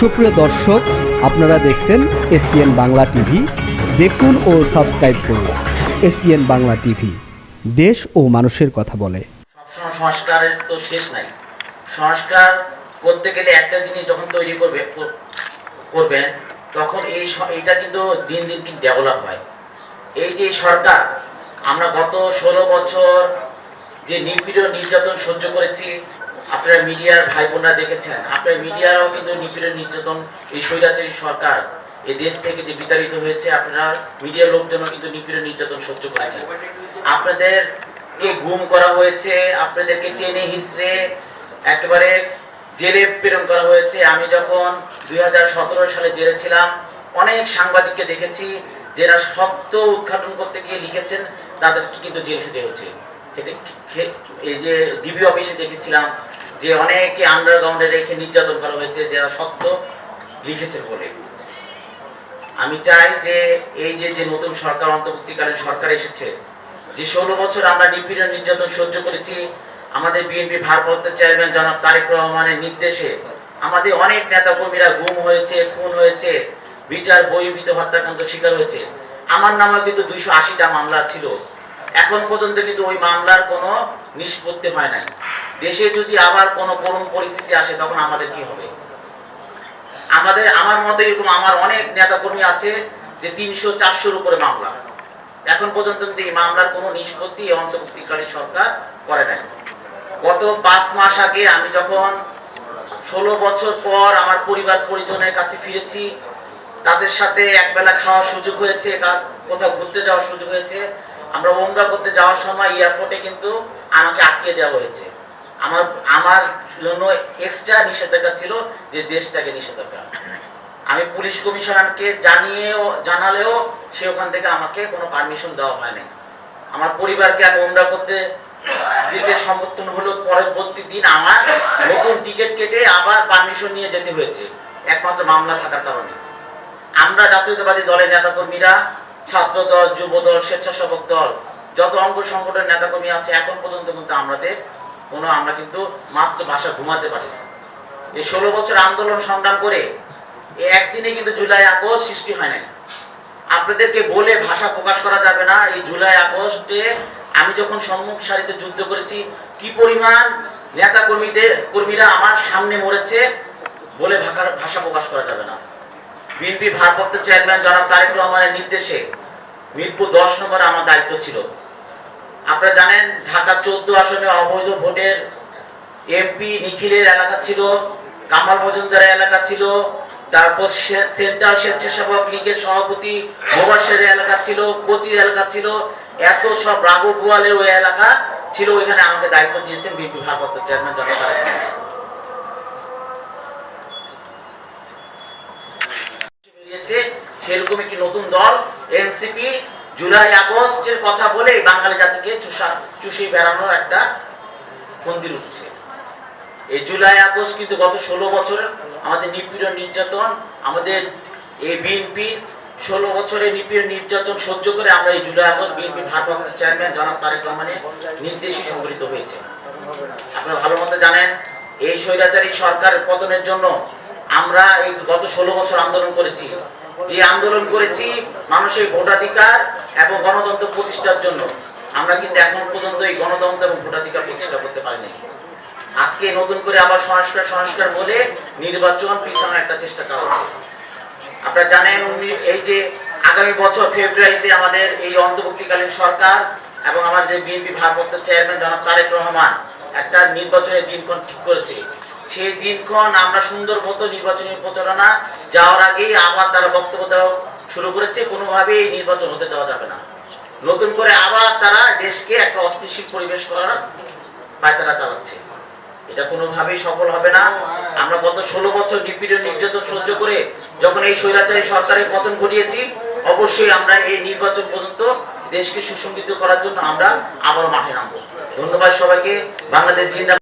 সুপ্রিয় দর্শক, আপনারা দেখছেন এসপিএন বাংলা টিভি। দেখুন ও সাবস্ক্রাইব করুন এসপিএন বাংলা টিভি। দেশ ও মানুষের কথা বলে। সংস্কারের তো শেষ নাই। সংস্কার করতে গেলে একটা জিনিস যখন তৈরি করবে করবেন, তখন এই এইটা কিন্তু দিন দিন কিন্তু ডেভেলপ হয়। এই যে সরকার, আমরা গত ষোলো বছর যে নিপীড়ন নির্যাতন সহ্য করেছি আপনারা মিডিয়ার ভাই বোনরা দেখেছেন, আপনার মিডিয়ারাও কিন্তু নিপীড়ন, নির্যাতন, এই স্বৈরাচারী সরকার, এই দেশ থেকে যে বিতাড়িত হয়েছে, আপনারা মিডিয়ার লোকজনও কিন্তু নিপীড়ন, নির্যাতন সহ্য করেছেন। আপনাদেরকে গুম করা হয়েছে, আপনাদেরকে টেনে হিসড়ে একেবারে জেলে প্রেরণ করা হয়েছে। আমি যখন দুই হাজার সতেরো সালে জেলে ছিলাম, অনেক সাংবাদিককে দেখেছি, যারা সত্য উদ্ঘাটন করতে গিয়ে লিখেছেন, তাদেরকে কিন্তু জেল খেতে খে- এই যে ডিবি অফিসে দেখেছিলাম যে অনেকে আন্ডারগ্রাউন্ডে রেখে নির্যাতন করা হয়েছে, যারা সত্য লিখেছে বলে। আমি চাই যে এই যে যে নতুন সরকার অন্তর্বর্তীকালীন সরকার এসেছে, যে ষোলো বছর আমরা নিপীড়ন, নির্যাতন সহ্য করেছি, আমাদের বিএনপি ভারপ্রাপ্ত চেয়ারম্যান জনাব তারেক রহমানের নির্দেশে আমাদের অনেক নেতা কর্মীরা গুম হয়েছে, খুন হয়েছে, বিচার বহির্ভূত হত্যাকাণ্ড শিকার হয়েছে। আমার নামে কিন্তু দুইশো আশিটা মামলা ছিল। এখন পর্যন্ত কিন্তু ওই মামলার কোনো নিষ্পত্তি হয় নাই। দেশে যদি আবার কোনো করুণ পরিস্থিতি আসে, তখন আমাদের কি হবে? আমাদের, আমার মতে এরকম আমার অনেক নেতা কর্মী আছে যে তিনশো চারশোর উপরে মামলা। এখন পর্যন্ত কিন্তু এই মামলার কোনো নিষ্পত্তি অন্তর্বর্তীকালীন সরকার করে নাই। গত পাঁচ মাস আগে আমি যখন ষোলো বছর পর আমার পরিবার পরিজনের কাছে ফিরেছি, তাদের সাথে একবেলা খাওয়ার সুযোগ হয়েছে কোথাও ঘুরতে যাওয়ার সুযোগ হয়েছে আমরা ওমরা করতে যাওয়ার সময় এয়ারপোর্টে কিন্তু আমাকে আটকে দেওয়া হয়েছে। আমার আমার জন্য এক্সট্রা নিষেধাজ্ঞা ছিল যে দেশটাকে নিষেধাজ্ঞা। আমি পুলিশ কমিশনারকে জানিয়েও, জানালেও সে ওখান থেকে আমাকে কোনো পারমিশন দেওয়া হয়নি আমার পরিবারকে আমি ওমরা করতে যেতে সমর্থন হলো, পরবর্তী দিন আমার নতুন টিকিট কেটে আবার পারমিশন নিয়ে যেতে হয়েছে। একমাত্র মামলা থাকার কারণে। আমরা জাতীয়তাবাদী দলের নেতাকর্মীরা ছাত্র দল যুব দল স্বেচ্ছাসেবক দল, যত অঙ্গ সংগঠনের নেতাকর্মী আছে, এখন পর্যন্ত কিন্তু আমাদের কোনো, আমরা কিন্তু মাত্র ভাষা ঘুমাতে পারি। এই ষোলো বছর আন্দোলন সংগ্রাম করে একদিনে কিন্তু জুলাই, আগস্ট সৃষ্টি হয় নাই আপনাদেরকে বলে ভাষা প্রকাশ করা যাবে না, এই জুলাই, আগস্টে আমি যখন সম্মুখ সারিতে যুদ্ধ করেছি, কি পরিমাণ নেতা কর্মীদের কর্মীরা আমার সামনে মরেছে, বলে ভাষা প্রকাশ করা যাবে না বিএনপি ভারপ্রাপ্ত চেয়ারম্যান জনাব তারেক রহমানের নির্দেশে মিরপুর দশ নম্বরে আমার দায়িত্ব ছিল আপনারা জানেন, ঢাকা চোদ্দ আসনে অবৈধ ভোটের এমপি নিখিলের এলাকা ছিল, কামাল মজুমদারের এলাকা ছিল, তারপর সে- সেন্ট্রাল স্বেচ্ছাসেবক লীগের সভাপতি মোবাসের এলাকা ছিল, কোচির এলাকা ছিল, এত সব রাঘব বোয়ালের ওই এলাকা ছিল, ওইখানে আমাকে দায়িত্ব দিয়েছেন বিএনপি ভারপ্রাপ্ত চেয়ারম্যান। বেরিয়েছে, সেরকম একটি নতুন দল এনসিপি জুলাই আগস্টের কথা বলে বাঙালি জাতিকে চুষা, চুষি বেড়ানোর একটা ফন্দির উঠছে। এই জুলাই আগস্ট কিন্তু গত ষোলো বছর আমাদের নিপীড়ন নির্যাতন, আমাদের এই বিএনপি ষোলো বছরের নিপীড়ন নির্যাতন সহ্য করে আমরা এই জুলাই আগস্ট বিএনপি ভারপ্রাপ্ত চেয়ারম্যান জনাব তারেক রহমানের নির্দেশই সংগঠিত হয়েছে। আপনারা ভালো মতো জানেন, এই স্বৈরাচারী সরকারের পতনের জন্য আমরা এই গত ষোলো বছর আন্দোলন করেছি। যে আন্দোলন করেছি মানুষের ভোটাধিকার এবং গণতন্ত্র প্রতিষ্ঠার জন্য। আমরা কিন্তু এখন পর্যন্ত এই গণতন্ত্র এবং ভোটাধিকার প্রতিষ্ঠা করতে পারিনি। আজকে নতুন করে আবার সংস্কার সংস্কার বলে নির্বাচন পিছানোর একটা চেষ্টা চালাচ্ছে। আপনারা জানেন এই যে আগামী বছর ফেব্রুয়ারিতে আমাদের এই অন্তর্বর্তীকালীন সরকার এবং আমাদের বিএনপি ভারপ্রাপ্ত চেয়ারম্যান জনাব তারেক রহমান একটা নির্বাচনের দিনক্ষণ ঠিক করেছে। সেই দিনক্ষণ আমরা সুন্দর মতো নির্বাচনী প্রচারণা যাওয়ার আগেই আবার তারা বক্তব্য দেওয়া শুরু করেছে, কোনোভাবেই এই নির্বাচন হতে দেওয়া যাবে না। নতুন করে আবার তারা দেশকে একটা অস্থিতিশীল পরিবেশ করার পায়তারা চালাচ্ছে। এটা কোনোভাবেই সফল হবে না। আমরা গত ষোলো বছর নিপীড়ন, নির্যাতন সহ্য করে যখন এই স্বৈরাচারী সরকারের পতন ঘটিয়েছি, অবশ্যই আমরা এই নির্বাচন পর্যন্ত দেশকে সুসংগঠিত করার জন্য আমরা আবারও মাঠে নামবো। ধন্যবাদ সবাইকে। বাংলাদেশ জিন্দাবাদ।